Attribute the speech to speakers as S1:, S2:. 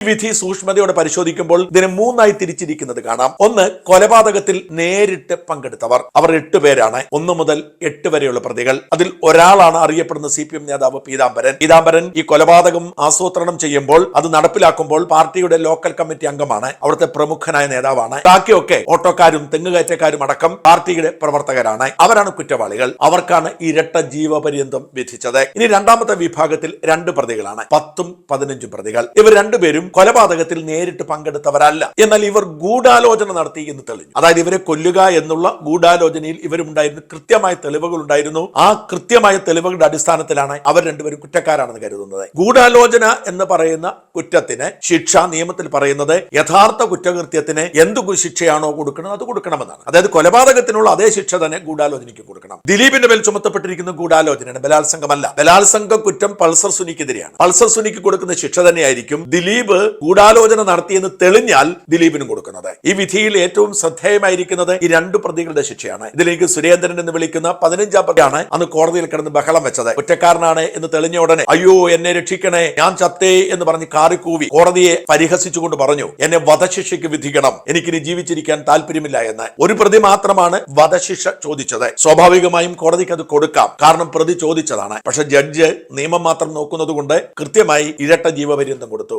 S1: വിധി സൂക്ഷ്മതയോടെ പരിശോധിക്കുമ്പോൾ ഇതിനെ മൂന്നായി തിരിച്ചിരിക്കുന്നത് കാണാം. ഒന്ന് കൊലപാതകത്തിൽ നേരിട്ട് പങ്കെടുത്തവർ. അവർ എട്ട് പേരാണ്. ഒന്ന് മുതൽ എട്ട് വരെയുള്ള പ്രതികൾ. അതിൽ ഒരാളാണ് അറിയപ്പെടുന്ന സി പി എം നേതാവ് പീതാംബരൻ. പീതാംബരൻ ഈ കൊലപാതകം ആസൂത്രണം ചെയ്യുമ്പോൾ അത് നടപ്പിലാക്കുമ്പോൾ പാർട്ടിയുടെ ലോക്കൽ കമ്മിറ്റി അംഗമാണ്. അവിടുത്തെ പ്രമുഖനായ നേതാവാണ്. ബാക്കിയൊക്കെ ഓട്ടോക്കാരും തെങ്ങുകയറ്റക്കാരും അടക്കം പാർട്ടിയുടെ പ്രവർത്തകരാണ്. അവരാണ് കുറ്റവാളികൾ. അവർക്കാണ് ഇരട്ട ജീവപര്യന്തം വിധിച്ചത്. ഇനി രണ്ടാമത്തെ വിഭാഗത്തിൽ രണ്ട് പ്രതികളാണ്. പത്തും പതിനഞ്ചും പ്രതികൾ. ഇവർ രണ്ടുപേരും കൊലപാതകത്തിൽ നേരിട്ട് പങ്കെടുത്തവരല്ല. എന്നാൽ ഇവർ ഗൂഢാലോചന നടത്തി എന്ന് തെളിഞ്ഞു. അതായത് ഇവരെ കൊല്ലുക എന്നുള്ള ഗൂഢാലോചനയിൽ ഇവരുണ്ടായിരുന്നു കൃത്യമായ തെളിവുകൾ ഉണ്ടായിരുന്നു. ആ കൃത്യമായ തെളിവുകളുടെ അടിസ്ഥാനത്തിലാണ് അവർ രണ്ടുപേരും കുറ്റക്കാരാണെന്ന് കരുതുന്നത്. ഗൂഢാലോചന എന്ന് പറയുന്ന കുറ്റത്തിന് ശിക്ഷ നിയമത്തിൽ പറയുന്നത് യഥാർത്ഥ കുറ്റകൃത്യത്തിന് എന്ത് ശിക്ഷയാണോ കൊടുക്കുന്നത് അത് കൊടുക്കണമെന്നാണ്. അതായത് കൊലപാതകത്തിനുള്ള അതേ ശിക്ഷ തന്നെ ഗൂഢാലോചനയ്ക്ക് കൊടുക്കണം. ദിലീപിന്റെ മേൽ ചുമത്തപ്പെട്ടിരിക്കുന്ന ഗൂഢാലോചനയാണ് ബലാത്സംഗമല്ല. ബലാത്സംഗ കുറ്റം പൾസർ സുനിക്കെതിരെയാണ്. പൾസർ സുനിക്ക് കൊടുക്കുന്ന ശിക്ഷ തന്നെയായിരിക്കും ദിലീപ് ഗൂഢാലോചന നടത്തിയെന്ന് തെളിഞ്ഞാൽ ദിലീപിനും കൊടുക്കുന്നത്. ഈ വിധിയിൽ ഏറ്റവും ശ്രദ്ധേയമായിരിക്കുന്നത് ഈ രണ്ട് പ്രതികളുടെ ശിക്ഷയാണ്. ഇതിലേക്ക് സുരേന്ദ്രൻ എന്ന് വിളിക്കുന്ന പതിനഞ്ചാം പ്രതിയാണ് അന്ന് കോടതിയിൽ കിടന്ന് ബഹളം വെച്ചത്. കുറ്റക്കാരനാണ് എന്ന് തെളിഞ്ഞ ഉടനെ അയ്യോ എന്നെ രക്ഷിക്കണേ ഞാൻ ചത്തേ എന്ന് പറഞ്ഞ് കാറിക്കൂവി കോടതിയെ പരിഹസിച്ചുകൊണ്ട് പറഞ്ഞു എന്നെ വധശിക്ഷയ്ക്ക് വിധിക്കണം. എനിക്കിനി ജീവിച്ചിരിക്കാൻ താല്പര്യമില്ല എന്ന്. ഒരു പ്രതി മാത്രമാണ് വധശിക്ഷ ചോദിച്ചത്. സ്വാഭാവികമായും കോടതിക്ക് അത് കൊടുക്കാം. കാരണം പ്രതി ചോദിച്ചതാണ്. പക്ഷെ ജഡ്ജ് നിയമം മാത്രം നോക്കുന്നത് കൊണ്ട് കൃത്യമായി ഇരട്ട ജീവപര്യന്തം കൊടുത്തു.